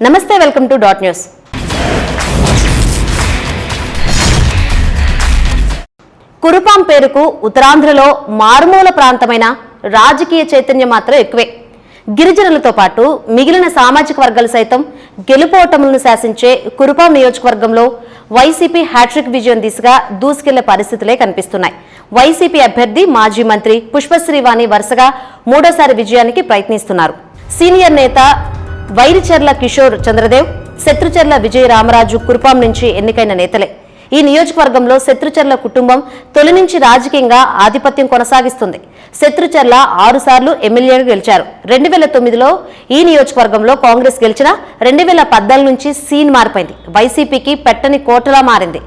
నమస్తే welcome to dot news. Kurupam పేరుకు ఉత్తరాంధ్రలో మారుమూల ప్రాంతమైన రాజకీయ చైతన్యం మాత్రం ఎక్కువే. గిరిజనులతో పాటు మిగిలిన సామాజిక వర్గాలు సైతం గెలుపోటములను శాసించే కురుపాం నియోజకవర్గంలో వైసీపీ హ్యాట్రిక్ విజయం దిశగా దూసుకెళ్ళే పరిస్థితులే కనిపిస్తున్నాయి. వైసీపీ అభ్యర్థి మాజీ మంత్రి పుష్పశ్రీవాణి వరుసగా మూడోసారి విజయానికి ప్రయత్నిస్తున్నారు. సీనియర్ నేత వైరిచర్ల కిషోర్ చంద్రదేవ్ శత్రుచర్ల విజయ రామరాజు కురుపాం నుంచి ఎన్నికైన నేతలే. ఈ నియోజకవర్గంలో శత్రుచర్ల కుటుంబం తొలి నుంచి రాజకీయంగా ఆధిపత్యం కొనసాగిస్తుంది. శత్రుచర్ల ఆరుసార్లు ఎమ్మెల్యేగా గెలిచారు. రెండు వేల తొమ్మిదిలో ఈ నియోజకవర్గంలో కాంగ్రెస్ గెలిచిన రెండు వేల పద్నాలుగు నుంచి సీన్ మారిపోయింది. వైసీపీకి పెట్టని కోటలా మారింది.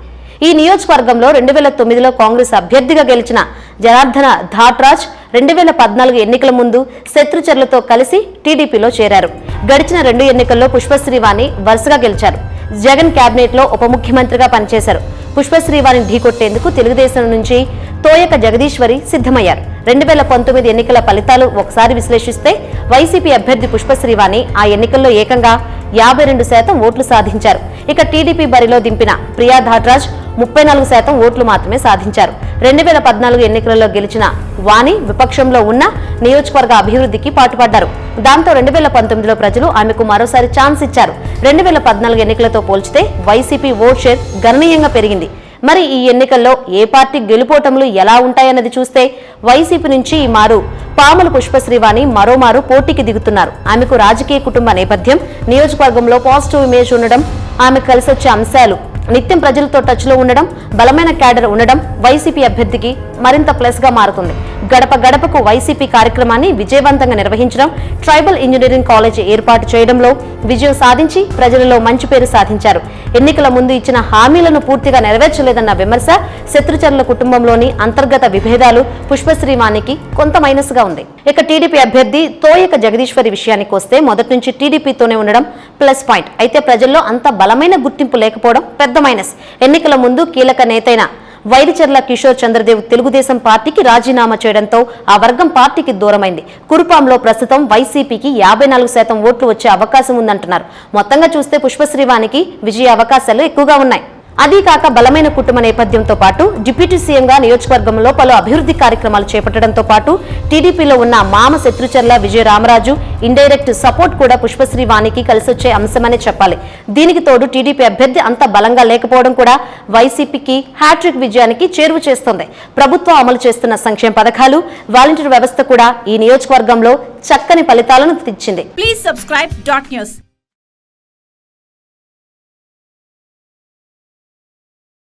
ఈ నియోజకవర్గంలో రెండు వేల తొమ్మిదిలో కాంగ్రెస్ అభ్యర్థిగా గెలిచిన జనార్దన ధాట్రాజ్ రెండు వేల పద్నాలుగు ఎన్నికల ముందు శత్రుచర్లతో కలిసి టీడీపీలో చేరారు. గడిచిన రెండు ఎన్నికల్లో పుష్పశ్రీవాణి వరుసగా గెలిచారు. జగన్ కేబినెట్లో ఉప ముఖ్యమంత్రిగా పనిచేశారు. పుష్పశ్రీవాణిని ఢీకొట్టేందుకు తెలుగుదేశం నుంచి తోయక జగదీశ్వరి సిద్ధమయ్యారు. రెండు వేల పంతొమ్మిది ఎన్నికల ఫలితాలు ఒకసారి విశ్లేషిస్తే వైసీపీ అభ్యర్థి పుష్పశ్రీవాణి ఆ ఎన్నికల్లో ఏకంగా యాభై రెండు శాతం ఓట్లు సాధించారు. ఇక టీడీపీ బరిలో దింపిన ప్రియా ధాట్రాజ్ ముప్పై నాలుగు శాతం ఓట్లు మాత్రమే సాధించారు. రెండు వేల పద్నాలుగు ఎన్నికలలో గెలిచిన వాణి విపక్షంలో ఉన్న నియోజకవర్గ అభివృద్ధికి పాటుపడ్డారు. దాంతో రెండు వేల పంతొమ్మిదిలో ప్రజలు ఆమెకు మరోసారి ఛాన్స్ ఇచ్చారు. రెండు వేల పద్నాలుగు ఎన్నికలతో పోల్చితే వైసీపీ ఓట్ షేర్ గణనీయంగా పెరిగింది. మరి ఈ ఎన్నికల్లో ఏ పార్టీ గెలుపోటములు ఎలా ఉంటాయన్నది చూస్తే వైసీపీ నుంచి ఈ మారు పాముల పుష్పశ్రీవాణి మరోమారు పోటీకి దిగుతున్నారు. ఆమెకు రాజకీయ కుటుంబ నేపథ్యం నియోజకవర్గంలో పాజిటివ్ ఇమేజ్ ఉండడం ఆమె కలిసొచ్చే అంశాలు నిత్యం ప్రజలతో టచ్లో ఉండడం బలమైన క్యాడర్ ఉండడం వైసీపీ అభ్యర్థికి మరింత ప్లస్గా మారుతుంది. గడప గడపకు వైసీపీ కార్యక్రమాన్ని విజయవంతంగా నిర్వహించడం ట్రైబల్ ఇంజనీరింగ్ కాలేజ్ ఏర్పాటు చేయడంలో విజయం సాధించి ప్రజలలో మంచి పేరు సాధించారు. ఎన్నికల ముందు ఇచ్చిన హామీలను పూర్తిగా నెరవేర్చలేదన్న విమర్శ శత్రుచరుల కుటుంబంలోని అంతర్గత విభేదాలు పుష్పశ్రీవానికి కొంత మైనస్గా ఉంది. ఇక టీడీపీ అభ్యర్థి తోయక జగదీశ్వరి విషయానికి వస్తే మొదటి నుంచి టీడీపీతోనే ఉండడం ప్లస్ పాయింట్. అయితే ప్రజల్లో అంత బలమైన గుర్తింపు లేకపోవడం పెద్ద మైనస్. ఎన్నికల ముందు కీలక నేతైన వైరిచర్ల కిషోర్ చంద్రదేవ్ తెలుగుదేశం పార్టీకి రాజీనామా చేయడంతో ఆ వర్గం పార్టీకి దూరమైంది. కురుపాంలో ప్రస్తుతం వైసీపీకి యాభై నాలుగు శాతం ఓట్లు వచ్చే అవకాశం ఉందంటున్నారు. మొత్తంగా చూస్తే పుష్పశ్రీవానికి విజయ అవకాశాలు ఎక్కువగా ఉన్నాయి. అదీ కాక బలమైన కుటుంబ నేపథ్యంతో పాటు డిప్యూటీ సీఎంగా నియోజకవర్గంలో పలు అభివృద్ధి కార్యక్రమాలు చేపట్టడంతో పాటు టీడీపీలో ఉన్న మామ శత్రుచర్ల విజయ రామరాజు ఇండైరెక్ట్ సపోర్ట్ కూడా పుష్పశ్రీ వాణికి కలిసొచ్చే అంశమనే చెప్పాలి. దీనికి తోడు టీడీపీ అభ్యర్థి అంత బలంగా లేకపోవడం కూడా వైసీపీకి హ్యాట్రిక్ విజయానికి చేరువ చేస్తోంది. ప్రభుత్వం అమలు చేస్తున్న సంక్షేమ పథకాలు వాలంటీర్ వ్యవస్థ కూడా ఈ నియోజకవర్గంలో చక్కని ఫలితాలను తెచ్చింది. Please subscribe.